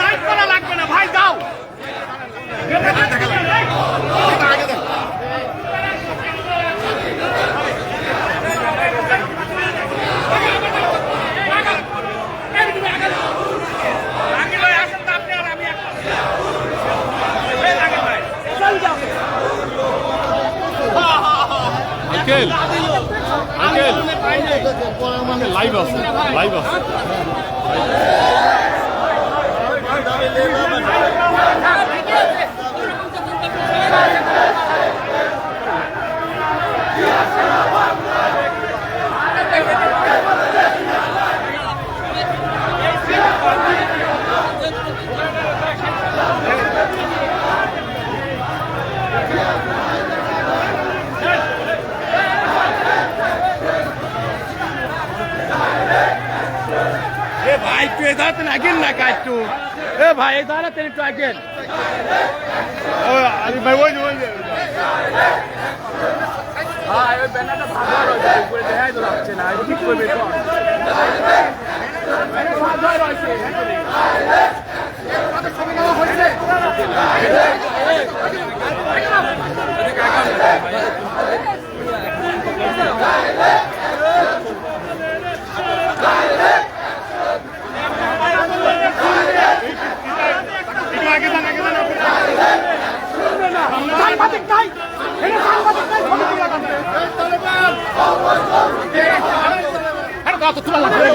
Light করা লাগবে না ভাই দাও আঙ্কেল আঙ্কেল লাইভ আছে লাইভ আছে এ ভাই একটু এ দাঁড়াতে আগেন না একটু এ ভাই এই দাঁড়াতে একটু আগেন আরে ভাই ওই যে, ওই যে। ভাই ওই ব্যানারটা ভালো রয়েছে উপরে দেখাই তো লাগছে না ঠিক করবে তো ভালো রয়েছে আগে যান আগে যান সাংবাদিক নাই এখানে সাংবাদিক নাই ছবি তুলে রাখবে আরে কত তোলা লাগবে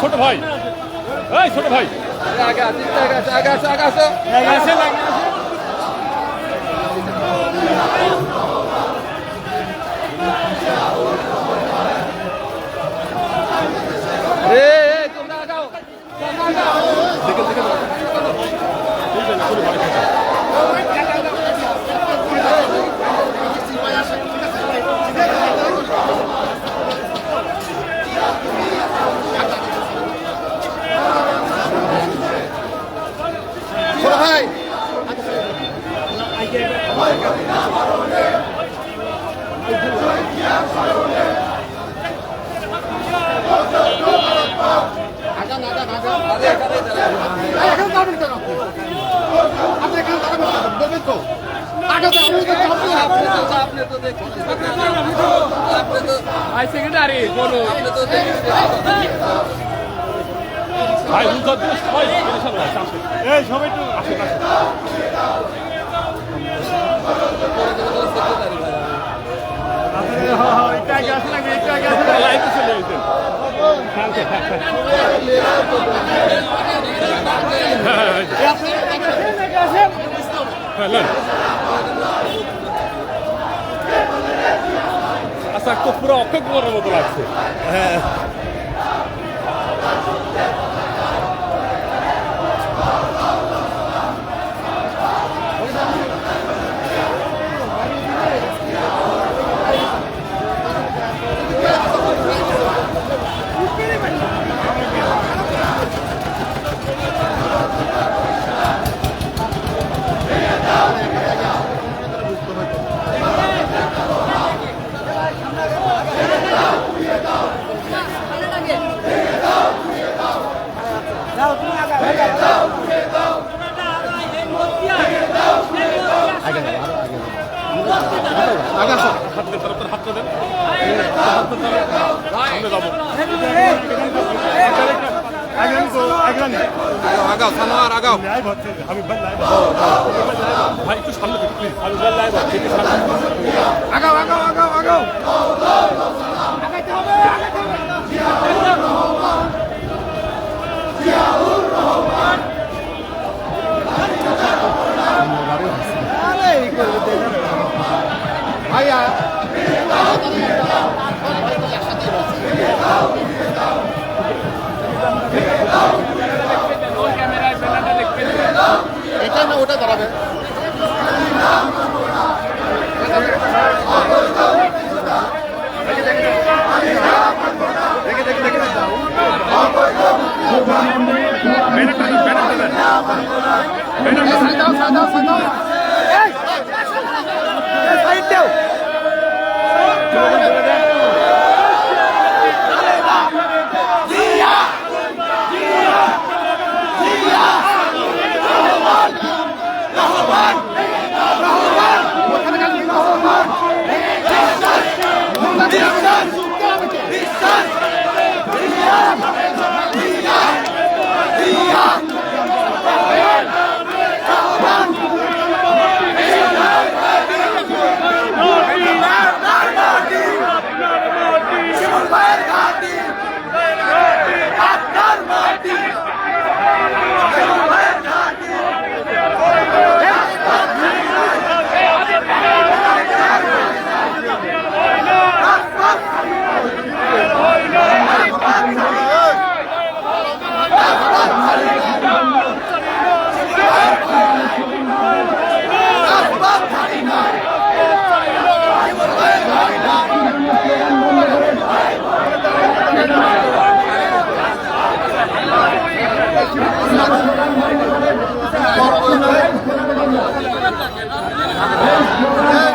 ছোট ভাই এই ছোট ভাই। আগে আছে আগে আছে আগে আছে আগে আছে আগে এ হাই সেক্রেটারি বলো ভাই হুজুর সবাই এই সবাই একটু আসুন এটা গ্যাস লাগে এটা গ্যাস লাগে লাইট চলে গেছে হ্যাঁ আচ্ছা তো পুরো অক্ষয় কুমারের মতো লাগছে হ্যাঁ সাইড É.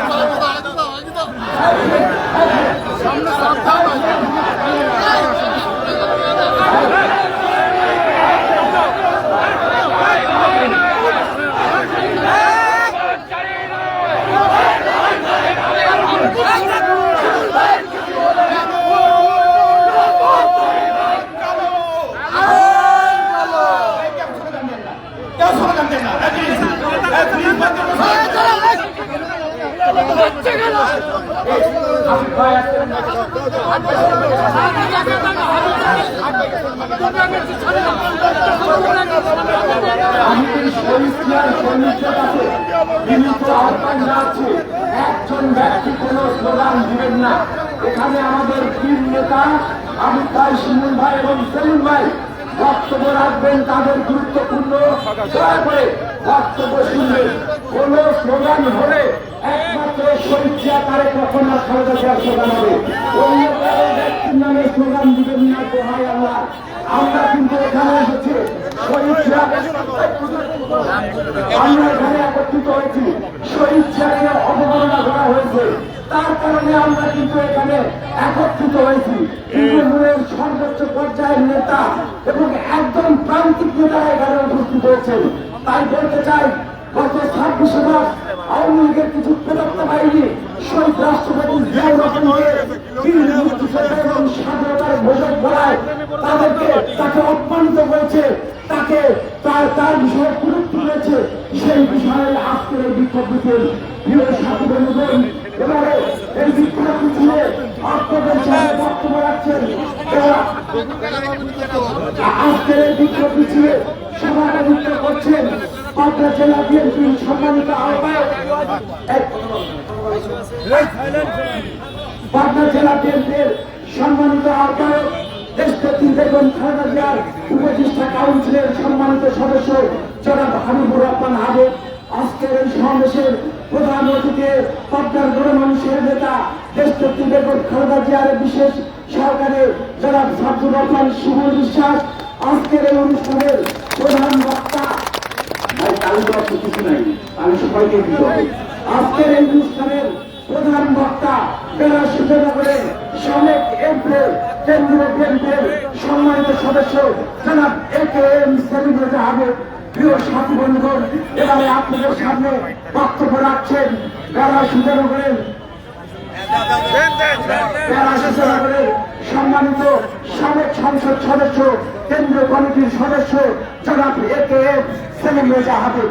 আমি শহীদ জিয়ার সৈনিকদের কাছে বিনীত আহ্বান জানাচ্ছি একজন ব্যক্তি কোন স্লোগান দিবেন না এখানে আমাদের তিন নেতা আমি ভাই শিমুল ভাই এবং সেলিম ভাই বক্তব্য রাখবেন তাদের গুরুত্বপূর্ণ দয়া করে বক্তব্য শুনবেন কোন স্লোগান হলে একমাত্র শহীদ জিয়া তারে কখন না খালেদা জিয়ার স্লোগান হবে। অন্য কারও ব্যক্তির নামে স্লোগান দিবেন না দোহাই আল্লাহ। আমরা কিন্তু এখানে এসেছি আমরা এখানে একত্রিত হয়েছি। শহীদ জিয়াকে অবমাননা করা হয়েছে। তার কারণে আমরা কিন্তু এখানে একত্রিত হয়েছি। তৃণমূলের সর্বোচ্চ পর্যায়ের নেতা এবং একদম প্রান্তিক নেতা এখানে উপস্থিত হয়েছেন। তাই বলতে চাই গত ছাব্বিশে মাস আওয়ামী কিছু প্রদত্ত তাদেরকে তাকে অপমানিত করেছে, তাকে তার বিষয়ে গুরুত্ব রয়েছে সেই বিষয়ে আজকের এই বিক্ষোভ মিছিল প্রিয় এবারে এই বিক্ষোভ মিছিলে আপনাদের সামনে বক্তব্য রাখছেন আজকের এই করছেন পাবনা জেলা বিএনপির সম্মানিত আহ্বায়ক। জেলা বিএনপির সম্মানিত আহ্বায়ক সম্মানিত সদস্য জনাব হাবিবুর রহমান হাবিব আজকের এই সমাবেশের প্রধান অতিথি নেতা দেশপতি বেগম খালেদা জিয়ার বিশেষ সহকারে জনাব সাবজুর রহমান সুমন বিশ্বাস। আজকের এই অনুষ্ঠানের প্রধান হবে আজকের এই প্রধান বক্তা বেলা সুন্দরনগরের সাবেক এমপি, কেন্দ্রীয় বিএনপির সম্মানিত সদস্য জনাব A K M Selim Ahmed. প্রিয় সাথী বন্ধুগণ, এবারে আপনাদের সামনে বক্তব্য রাখছেন বেলা বেলা সুন্দরনগরের সম্মানিত সাবেক সংসদ সদস্য, কেন্দ্রীয় কমিটির সদস্য জনাব A K M Selim Reza Ahmed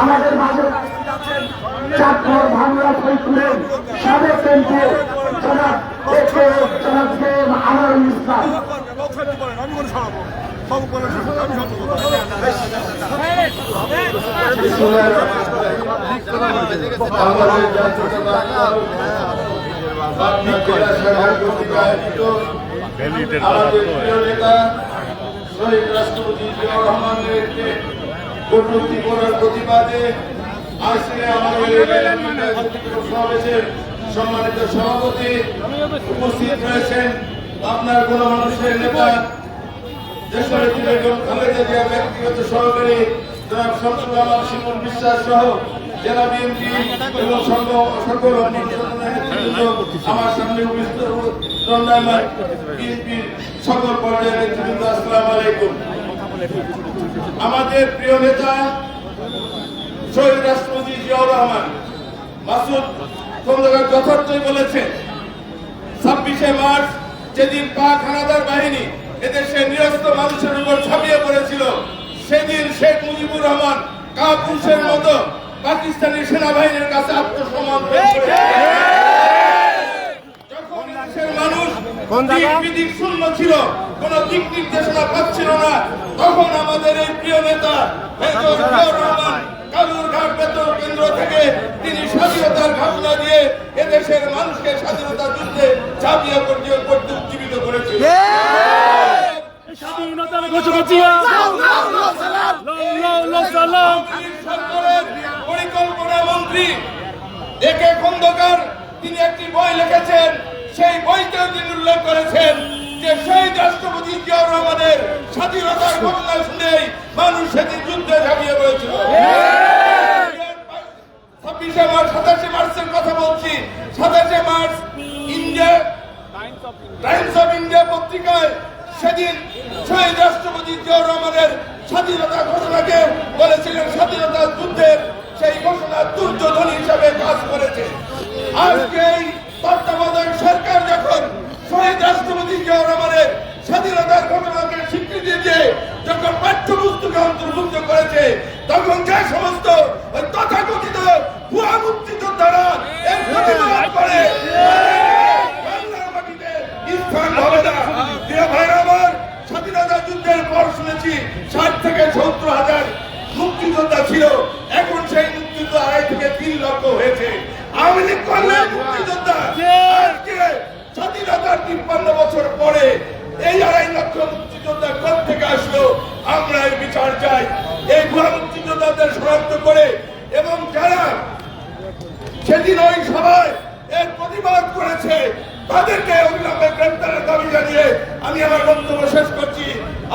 আমাদের মাঝে চাঁদপুর ভাঙ্গা ফৈকুরের সাবেক এমপি জনাব জনাব এম আনোয়ারুল ইসলাম। বাংলাদেশ ভ্যালিডের শহীদ রাষ্ট্রপতি জিয়াউর কটূক্তি করার প্রতিবাদে আজকে আমাদের সম্মানিত সভাপতি উপস্থিত রয়েছেন আপনার কোন মানুষের নেতা। খালেদা জিয়া ব্যক্তিগত সহকারী জনাব শামসুর রহমান শিমুল বিশ্বাস সহ জেলা বিএনপি এবং সংঘ নেতৃবৃন্দ আমার সামনে সকল পর্যায়ের আসসালামু আলাইকুম। আমাদের প্রিয় নেতা শহীদ রাষ্ট্রপতি জিয়াউর রহমান, মাসুদ খন্দকার যথার্থই বলেছেন, ছাব্বিশে মার্চ যেদিন পাক হানাদার বাহিনী এদেশের নিরস্ত মানুষের উপর ঝাঁপিয়ে পড়েছিল, সেদিন শেখ মুজিবুর রহমান কাপুরুষের মতো পাকিস্তানি সেনাবাহিনীর কাছে আত্মসমর্পণ যখন এদেশের মানুষ দিক শূন্য ছিল কোন দিক নির্দেশনা পাচ্ছিল না তখন আমাদের এই প্রিয় নেতা মেজর রহমান কালুরঘাট বেতন কেন্দ্র থেকে তিনি স্বাধীনতার ঘোষণা দিয়ে এদেশের মানুষকে স্বাধীনতা যুদ্ধে ঝাঁপিয়ে মন্ত্রী একে খন্দকার, তিনি একটি বই লিখেছেন, সেই বইতেও তিনি উল্লেখ করেছেন যে শহীদ রাষ্ট্রপতি জিয়াউর রহমানের স্বাধীনতার ঘটনা শুনেই মানুষ সেদিন যুদ্ধে ঝাঁপিয়ে পড়েছিল। ছাব্বিশে মার্চ, সাতাশে মার্চের কথা বলছি। সাতাশে March, India, Times of India পত্রিকায় সেদিন শহীদ রাষ্ট্রপতি জিয়াউর রহমানের স্বাধীনতা ঘোষণাকে বলেছিলেন স্বাধীনতা যুদ্ধের সেই ঘোষণা দুর্যোধন হিসাবে কাজ করেছে। আজকে তত্ত্বাবধায়ক সরকার যখন শহীদ রাষ্ট্রপতি জিয়াউর স্বাধীনতার ঘটনাকে স্বীকৃতি দিয়ে যখন পাঠ্যপুস্তকে অন্তর্ভুক্ত করেছে, তখন যে সমস্ত তথাকথিত ভুয়া মুক্তিযোদ্ধারা এর প্রতিবাদ করে স্বাধীনতা যুদ্ধের পর শুনেছি, ষাট থেকে সত্তর হাজার মুক্তিযোদ্ধা ছিল। আওয়ামী লীগ করলে মুক্তিযোদ্ধা। আজকে স্বাধীনতার তিপ্পান্ন বছর পরে এই আড়াই লক্ষ মুক্তিযোদ্ধা কোথ থেকে আসলো? আমরা এই বিচার চাই। এই ভুয়া মুক্তিযোদ্ধাদের শনাক্ত করে এবং যারা সেদিন ওই সভায় এর প্রতিবাদ করেছে তাদেরকে অবিলম্বে গ্রেপ্তারের দাবি জানিয়ে আমি আমার বক্তব্য শেষ করছি।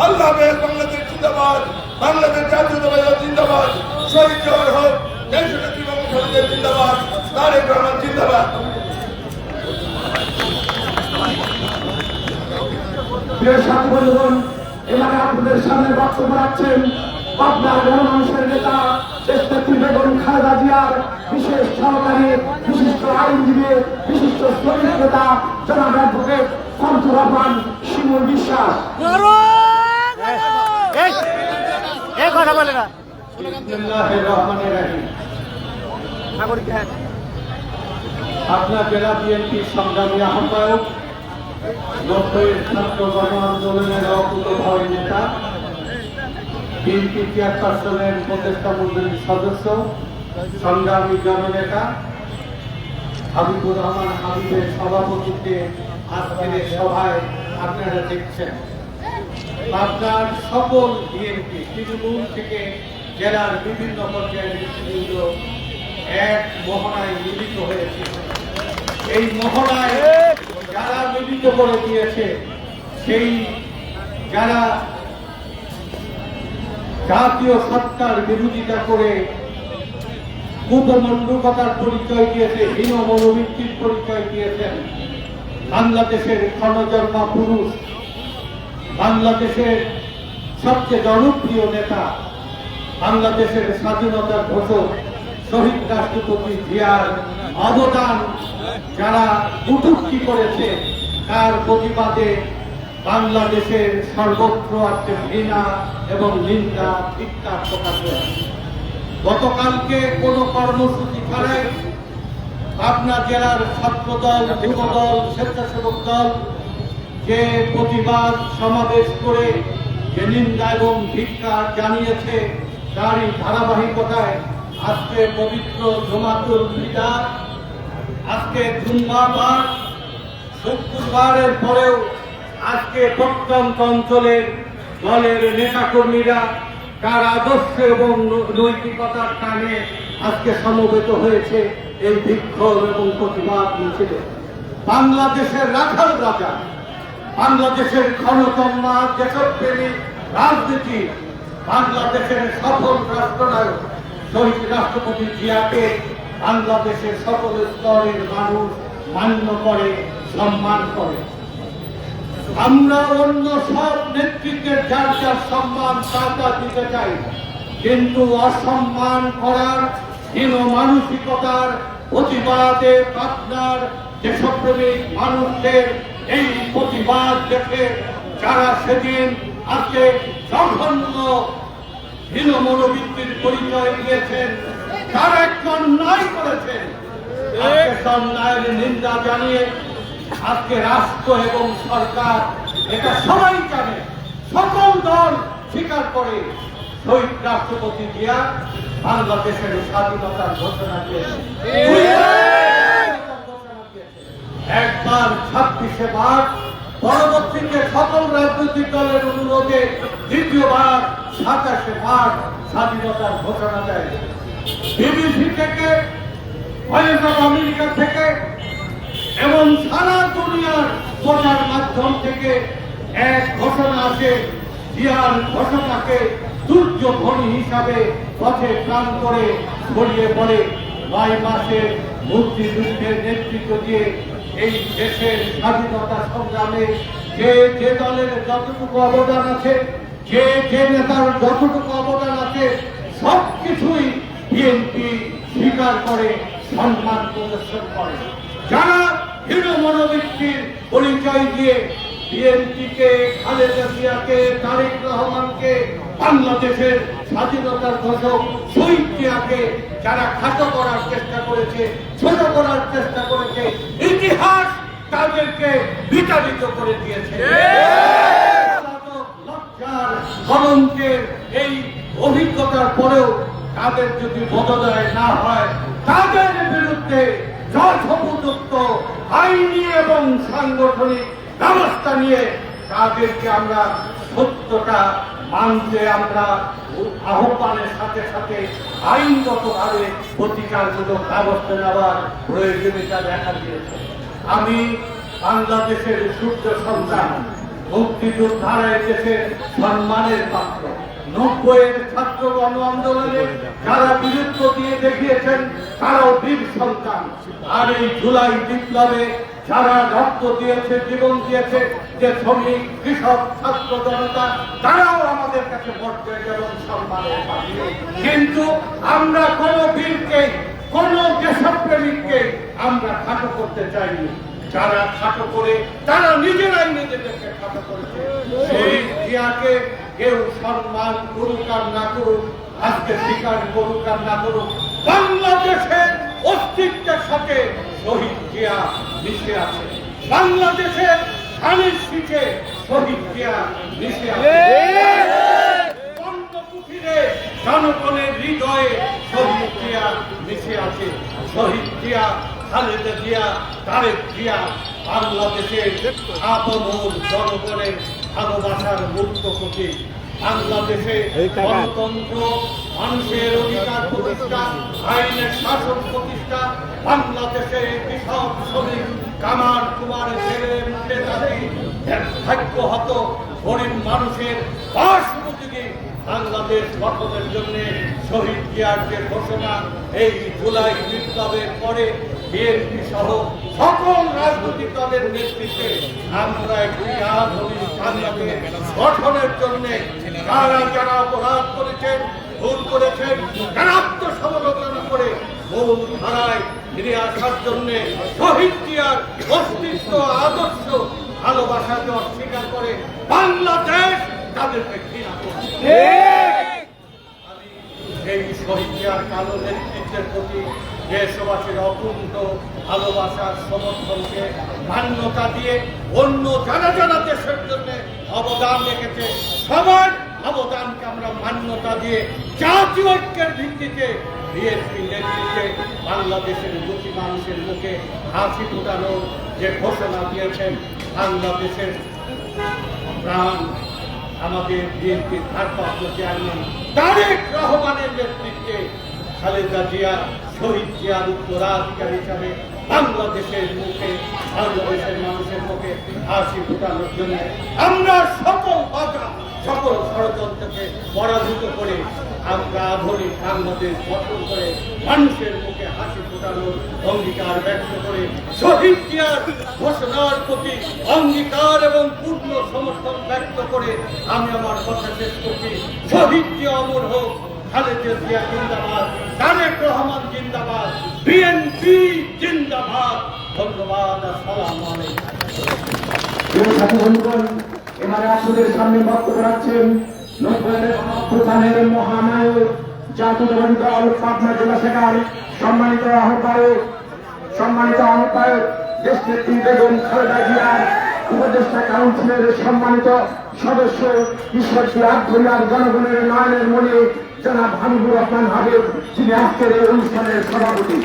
আল্লাহ হাফেজ বাংলাদেশ জিন্দাবাদ। বাংলাদেশ জাতীয়তাবাদ জিন্দাবাদ। শহীদ জওয়ার হোক বঙ্গবন্ধু জিন্দাবাদ। তারেক রহমান জিন্দাবাদ। প্রিয় এবারে আপনাদের সামনে বক্তব্য রাখছেন পাবনার গণমানুষের নেতা দেশনেত্রী বেগম খালেদা জিয়ার বিশেষ সহকারী বিশিষ্ট আইনজীবী বিশিষ্ট শ্রমিক নেতা জনাব অ্যাডভোকেট শামসুর রহমান শিমুল বিশ্বাস। রহমানির রহিম। আপনার জেলা বিএনপি সংগ্রামী আহ্বায়ক, নব্বইয়ের ছাত্র আন্দোলনের নেতা, বিএনপি চেয়ারপারসনের মন্ডলীর সদস্য, সংগ্রামী জননেতা, হাবিবুর রহমান হাবিবের সভাপতিত্বে আজকের সভায় আপনারা দেখছেন। আপনার সকল বিএনপি, তৃণমূল থেকে জেলার বিভিন্ন পর্যায়ের এক মহড়ায় মিলিত হয়েছে। এই মহড়ায় যারা মিলিত করে দিয়েছে, সেই যারা জাতীয় সত্তার বিরোধিতা করে উপমণ্ডকতার পরিচয় দিয়েছে, হীন মনোবৃত্তির পরিচয় দিয়েছেন, বাংলাদেশের ক্ষণজন্মা পুরুষ, বাংলাদেশের সবচেয়ে জনপ্রিয় নেতা, বাংলাদেশের স্বাধীনতার ঘোষক শহীদ রাষ্ট্রপতি জিয়ার অবদান যারা কুটুক্তি করেছে, তার প্রতিবাদে বাংলাদেশের সর্বত্র আজকে ঘৃণা এবং নিন্দা, ধিক্কার প্রকাশ হয়েছে। গতকালকে কোনো কর্মসূচি ছাড়াই পাবনা জেলার ছাত্র দল যুব দল স্বেচ্ছাসেবক দল যে প্রতিবাদ সমাবেশ করে যে নিন্দা এবং ধিক্কার জানিয়েছে, তারই ধারাবাহিকতায় আজকে পবিত্র জমাতুল বিদা আজকে জুম্মাবার শুক্রবারের পরেও আজকে প্রত্যন্ত অঞ্চলের দলের নেতাকর্মীরা তার আদর্শ এবং নৈতিকতার টানে আজকে সমবেত হয়েছে এই বিক্ষোভ এবং প্রতিবাদ মিছিলে। বাংলাদেশের রাখাল রাজা, বাংলাদেশের ক্ষণতম্মা দেশপ্রেমী রাজনীতি, বাংলাদেশের সফল রাষ্ট্রনায়ক, শহীদ রাষ্ট্রপতি জিয়াকে বাংলাদেশের সকল স্তরের মানুষ মান্য করে, সম্মান করে। আমরা অন্য সব নেতৃত্বের যার যার সম্মান, তার দিতে চাই। কিন্তু অসম্মান করার, হীন মানসিকতার প্রতিবাদে আপনার দেশপ্রেমিক মানুষদের এই প্রতিবাদ দেখে যারা সেদিন আজকে জঘন্য হীন মনোবৃত্তির পরিচয় দিয়েছেন নিন্দা জানিয়ে আজকে রাষ্ট্র এবং সরকার এটা সবাই জানে, সকল দল স্বীকার করে শহীদ রাষ্ট্রপতি জিয়া বাংলাদেশের স্বাধীনতার ঘোষণা একবার ছাব্বিশে মার্চ পরবর্তীতে সকল রাজনৈতিক দলের অনুরোধে দ্বিতীয়বার সাতাশে মার্চ স্বাধীনতার ঘোষণা দেয়। বিবিসি থেকে ভয়েস অফ আমেরিকা থেকে, এবং সারা দুনিয়ার প্রচার মাধ্যম থেকে এক ঘোষণা আছে জিয়ার ঘোষণাকে সূর্য ধ্বনি হিসাবে পথে প্রাণ করে ছড়িয়ে পড়ে। নয় মাসের মুক্তিযুদ্ধের নেতৃত্ব দিয়ে এই দেশের স্বাধীনতা সংগ্রামে যে যে দলের যতটুকু অবদান আছে, যে যে নেতার যতটুকু অবদান আছে সব কিছুই বিএনপি স্বীকার করে সম্মান প্রদর্শন করে। যারা হীন মনোবৃত্তির পরিচয় দিয়ে বিএনপিকে খালেদা জিয়াকে তারেক রহমানকে বাংলাদেশের স্বাধীনতার ঘোষক শহীদ জিয়াকে যারা খাটো করার চেষ্টা করেছে ছোট করার চেষ্টা করেছে ইতিহাস তাদেরকে বিতাড়িত করে দিয়েছে। লজ্জার কলঙ্কের এই অভিজ্ঞতার পরেও তাদের যদি বোধোদয় না হয়, তাদের বিরুদ্ধে যথোপযুক্ত আইনি এবং সাংগঠনিক ব্যবস্থা নিয়ে তাদেরকে আমরা সত্যটা মানতে আমরা আহ্বানের সাথে সাথে আইনগতভাবে প্রতিকারমূলক ব্যবস্থা নেওয়ার প্রয়োজনীয়তা দেখা দিয়েছে। আমি বাংলাদেশের সূর্য সন্তান মুক্তিযোদ্ধারা দেশের সম্মানের পাত্র। নব্বইয়ের ছাত্র গণ আন্দোলনে যারা বীরত্ব দিয়ে দেখিয়েছেন, তারাও বীর সন্তান। আর এই জুলাই বিপ্লবে যারা রক্ত দিয়েছে, জীবন দিয়েছে, যে শ্রমিক, কৃষক, ছাত্র জনতা, তারাও আমাদের কাছে মর্যাদা এবং সম্মানের কিন্তু আমরা কোন বীরকে, কোন দেশপ্রেমিককে আমরা খাটো করতে চাইনি। যারা খাটো করে, তারা নিজেরাই নিজেদেরকে খাটো করেছে। সেই জিয়াকে কেউ সম্মান করুক আর না করুক, আজকে স্বীকার করুক আর না করুক, বাংলাদেশের অস্তিত্বের সাথে শহীদ জিয়া মিশে আছে। বাংলাদেশের স্বামীর শিখে শহীদ জিয়া মিশে আছে। জনগণের হৃদয়ে শহীদ জিয়া মিশে আছে। শহীদ জিয়া, খালেদা জিয়া, তারেক জিয়া, বাংলাদেশের আপমূল জনগণের ভালোবাসার মুক্ত প্রতীক। বাংলাদেশে গণতন্ত্র মানুষের অধিকার প্রতিষ্ঠা আইনের শাসন প্রতিষ্ঠা বাংলাদেশে কৃষক শ্রমিক কামার কুমার ছেলে মুখে তাদের ভাগ্য হত। গরিব মানুষের বাসমুখী বাংলাদেশ গঠনের জন্য শহীদ জিয়ার যে ঘোষণা এই জুলাই বিপ্লবের পরে বিএনপি সহ সকল রাজনৈতিক দলের নেতৃত্বে আমরা একটি আধুনিক গঠনের জন্য যারা যারা অপরাধ করেছেন ভুল করেছেন যারা আত্মসমালোচনা করে মূল ধারায় ফিরে আসার জন্য শহীদ জিয়ার অস্তিত্ব আদর্শ ভালোবাসাকে অস্বীকার করে বাংলাদেশ তাদেরকে ঘৃণা করে আমি এই শহীদার কালো নেতৃত্বের প্রতি দেশবাসীর অকুণ্ঠ ভালোবাসার সমর্থনকে মান্যতা দিয়ে অন্য যারা যারা দেশের জন্য অবদান রেখেছে। সবার অবদানকে আমরা মান্যতা দিয়ে জাতীয় ঐক্যের ভিত্তিতে বিএনপি নেতৃত্বে বাংলাদেশের দুটি মানুষের মুখে হাসি ফোটানোর যে ঘোষণা দিয়েছেন বাংলাদেশের প্রাণ, আমাদের বিএনপির ভারপ্রাপ্ত চেয়ারম্যান তারেক রহমানের নেতৃত্বে খালেদা জিয়া শহীদ উত্তরাধিকার হিসাবে বাংলাদেশের মুখে, বাংলাদেশের মানুষের মুখে হাসি ফোটানোর জন্য আমরা সকল বাধা, সকল ষড়যন্ত্রকে পরাভূত করে আমরা আধুনিক বাংলাদেশ গঠন করে মানুষের মুখে হাসি ফোটানোর অঙ্গীকার ব্যক্ত করে শহীদ জিয়ার ঘোষণার প্রতি অঙ্গীকার এবং পূর্ণ সমর্থন ব্যক্ত করে আমি আমার কথা শেষ করছি। শহীদ জিয়া অমর হোক। খালেদা জিয়া জিন্দাবাদ, তারেক রহমান জিন্দাবাদ বিএনপি জিন্দাবাদ। ধন্যবাদ আসসালামু আলাইকুম। এবারে আপনাদের সামনে বক্তব্য রাখছেন প্রধানের মহানায়ক জাতীয়তাবাদী দল পাবনা জেলা শাখার সম্মানিত আহ্বায়ক সম্মানিত আহ্বায়ক দেশ বেগম খালেদা জিয়ার উপদেষ্টা কাউন্সিলের সম্মানিত সদস্য ঈশ্বরী আটঘরিয়ার জনগণের নয়নের মনে জনাব হাবিবুর রহমান হাবিব যিনি আজকের এই অনুষ্ঠানের সভাপতি।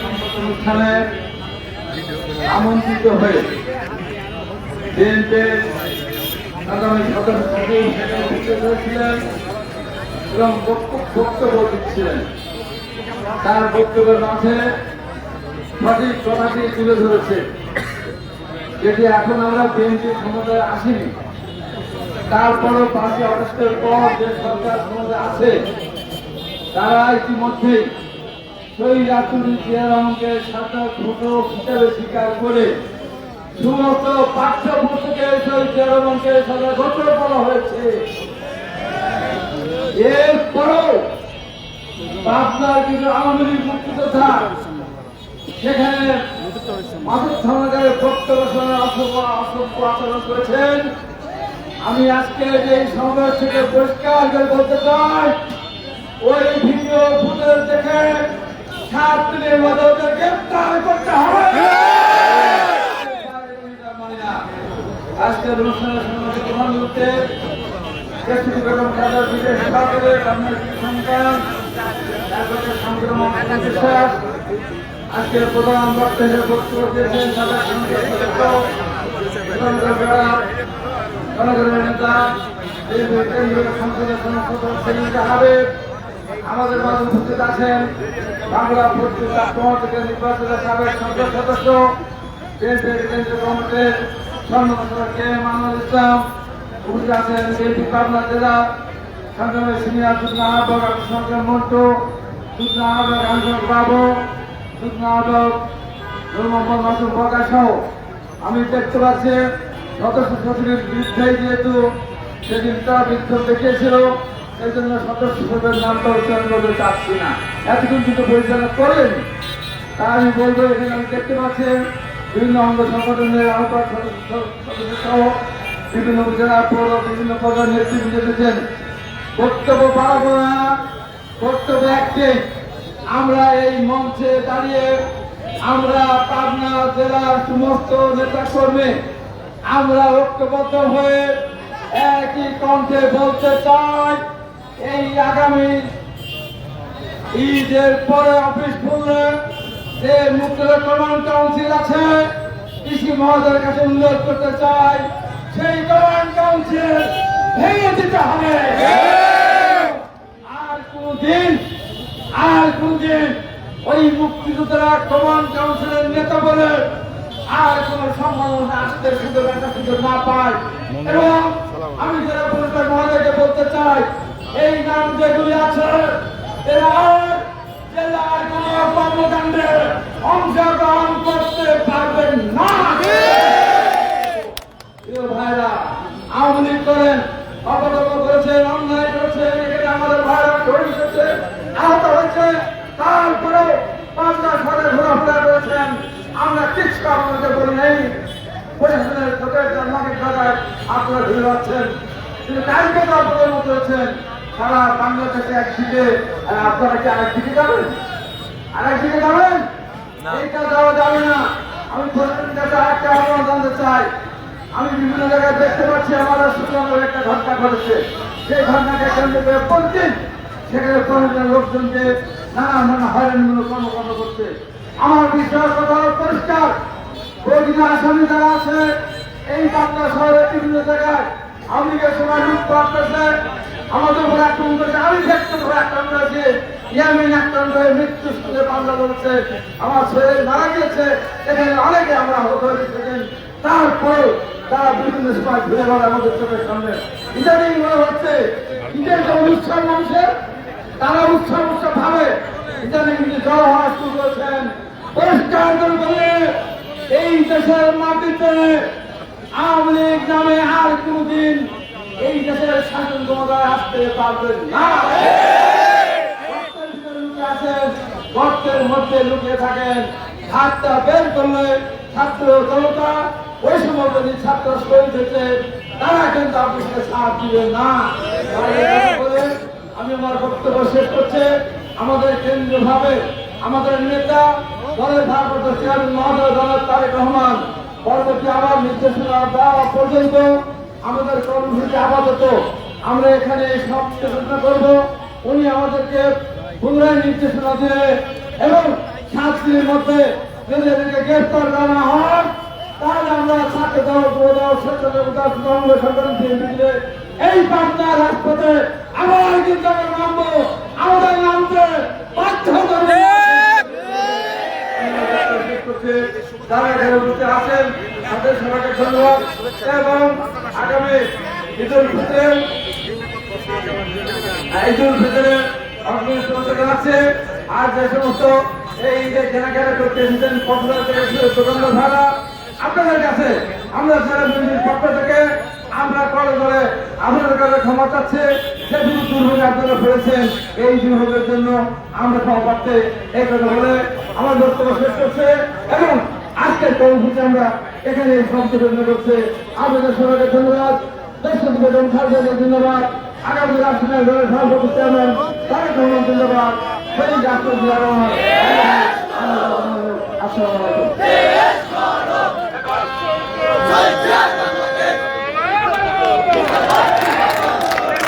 সম্পর্ক অনুষ্ঠানে আমন্ত্রিত হয়ে এবং বক্তব্য দিচ্ছিলেন। তার বক্তব্যের মাঝে সঠিক কথাটি তুলে ধরেছে। যেটি এখন আমরা বিএনপি ক্ষমতায় আসিনি। তারপরও পাঁচই আগস্টের পর যে সরকার ক্ষমতায় আছে, তারা ইতিমধ্যেই শহীদ রাতুল জিয়া রহমানকে সাঁতার ঘটক হিসেবে স্বীকার করে সমস্ত পাঠ্যপুস্তকে জিয়া রহমানকে সাঁতার হয়েছে। এরপরও কিছু আওয়ামী লীগ সেখানে আচরণ করেছেন। আমি আজকে যে সমাবেশ থেকে পরিষ্কার করে বলতে চাই, ওই ভিডিও ফুটেজ দেখে মধ্যে ওদের গ্রেপ্তার করতে হবে। আজকের অনুষ্ঠানের সমাবেশ গ্রহণ করতে দেশটি বেগম তারপরে সংক্রমণ বিশ্বাস আজকের প্রধান বক্তা হিসেবে বক্তব্য দিয়েছেন সদস্য সেলিম আমাদের মাঝে উপস্থিত আছেন বাংলা পত্রিকা নির্বাচিত সাবেক সংসদ সদস্য কমিটির আমি দেখতে পাচ্ছি সদস্য সচিবের বিরুদ্ধে যেহেতু সেদিন তারা বিক্ষোভ দেখিয়েছিল এই জন্য সদস্য নামটা উচ্চারণ করতে চাচ্ছি না। এতক্ষণ কিন্তু পরিচালনা করেন তা আমি বলব, এখানে আমি দেখতে পাচ্ছি বিভিন্ন অঙ্গ সংগঠনের বিভিন্ন জেলা পৌর, বিভিন্ন পর্যায়ের নেতৃত্ব এসেছেন। বক্তব্য পারব না বক্তব্য একটি আমরা এই মঞ্চে দাঁড়িয়ে আমরা পাবনা জেলার সমস্ত নেতা কর্মী আমরা ঐক্যবদ্ধ হয়ে একই কণ্ঠে বলতে চাই, এই আগামী ঈদের পরে অফিস খুললে যে মুক্ত কমান্ড কাউন্সিল আছে। কৃষি মহোদয়ের কাছে উল্লেখ করতে চাই। সেই কমান্ড কাউন্সিল ভেঙে দিতে হবে। আর কোনদিন আর কোনদিন ওই মুক্তিযোদ্ধারা কমান্ড কাউন্সিলের নেতা বলে আর কোন সম্মাননা আসতে সুযোগ একটা সুযোগ না পায়। এবং আমি যারা পুরস্কার মহোদয়কে বলতে চাই, এই নাম যেগুলি আছে, এরা জেলার কোন কর্মকাণ্ডে অংশগ্রহণ করতে পারবেন না। ভাইরা, আওয়ামী লীগ করেন অপকর্ম করেছেন, অন্যায় করেছেন এখানে আমাদের ভাইরা শহীদ হয়েছে আহত হয়েছে তারপরে পাঁচটা সাথে ঘোরাফেরা করেছেন। আমরা কিছু আপনাদের বলি নেই প্রশাসনের চোখের ঢাকায় আপনারা ঘুরে যাচ্ছেন। কিন্তু কালকে তো আপনাদের মতো হয়েছেন। সারা বাংলাদেশে একদিকে আর আপনারা কি আরেকদিকে যাবেন? আরেকদিকে যাবেন? এইটা যাওয়া যাবে না। আমি প্রশাসনের কাছে আরেকটা আহ্বান জানতে চাই। আমি বিভিন্ন জায়গায় দেখতে পাচ্ছি আমাদের সুন্দর একটা ঘটনা ঘটেছে। সেই ঘটনাকে কেন্দ্র করে প্রতিদিন সেখানে প্রশাসনের লোকজনকে নানা নানা হয়রানিমূলক কর্মকাণ্ড করছে। আমার বিশ্বাস কথা পরিষ্কার। প্রতিদিন আসামি যারা আছে এই বাংলা শহরের বিভিন্ন জায়গায় আমি সময় লুট করতেছে আমাদের উপরে আক্রমণ করেছে। আমি ব্যক্তিগত ভাবে আক্রমণ করেছি ইয়ামিন আক্রমণ হয়ে মৃত্যু সঙ্গে করেছে। আমার ছেলে মারা গিয়েছে। এখানে অনেকে আমরা আহত হয়েছেন তারপর তারা বিভিন্ন সময় ঘুরে আমাদের চোখের সামনে। ইদানিং মনে হচ্ছে ঈদের যে মানুষের, তারা উৎসব উৎসব ভাবে ইদানিং কিন্তু জড়ো হওয়া শুরু করেছেন। পরিষ্কার করে বলে এই দেশের মাটিতে আওয়ামী লীগ নামে আর কোনদিন এই দেশের শাসন ক্ষমতায় আসতে পারবেন না। গর্তের মধ্যে লুকিয়ে থাকেন। হাতটা বের করলে ছাত্র জনতা ওই সময় যদি ছাত্র শহীদ হয়েছে, তারা কিন্তু আপনাকে সাথ দিবে না। আমি আমার বক্তব্য শেষ করছে। আমাদের কেন্দ্রীয় ভাবে আমাদের নেতা, দলের ভারপ্রাপ্ত চেয়ারম্যান মহোদয় দলের তারেক রহমান, পরবর্তী আবার নির্দেশনা দেওয়া পর্যন্ত আমাদের কর্মসূচি আপাতত আমরা এখানে সব চেষ্টা করব। উনি আমাদেরকে পুনরায় নির্দেশনা দিয়ে এবং সাত দিনের মধ্যে যদি এদেরকে গ্রেফতার করা হয়, তাহলে আমরা ছাত্র দল, যুব দল, স্বেচ্ছাসেবক তৃণমূল বিরুদ্ধে এই পাবনা রাজপথে আবার কিন্তু নামবো, আমাদের নামতে বাধ্য করবে যারা এখানে আছেন, তাদের সবাইকে ধন্যবাদ। এবং আগামী ঈদুল ফিতর ঈদুল ফিতরের শুভেচ্ছা জানাচ্ছে, আর যে সমস্ত এই যে কেনাকাটা করতে এসেছেন দোকানদার ভাড়া, আপনাদের কাছে আমরা পক্ষ থেকে আমরা করে করে আপনাদের কাছে ক্ষমা চাচ্ছে। যে শুধু দুর্ভোগে আপনারা ফেলেছেন এই জন্য আমরা ক্ষমা পাচ্ছে এই কথা বলে আমার বক্তব্য শেষ করছে এবং আজকের কর্মসূচি আমরা এখানে সংশোধন করছে। আপনাদের সবাইকে ধন্যবাদ। ধন্যবাদ। আগামী রাষ্ট্রীয় ধন্যবাদ শহীদ ডাক্তার আলাইকুম।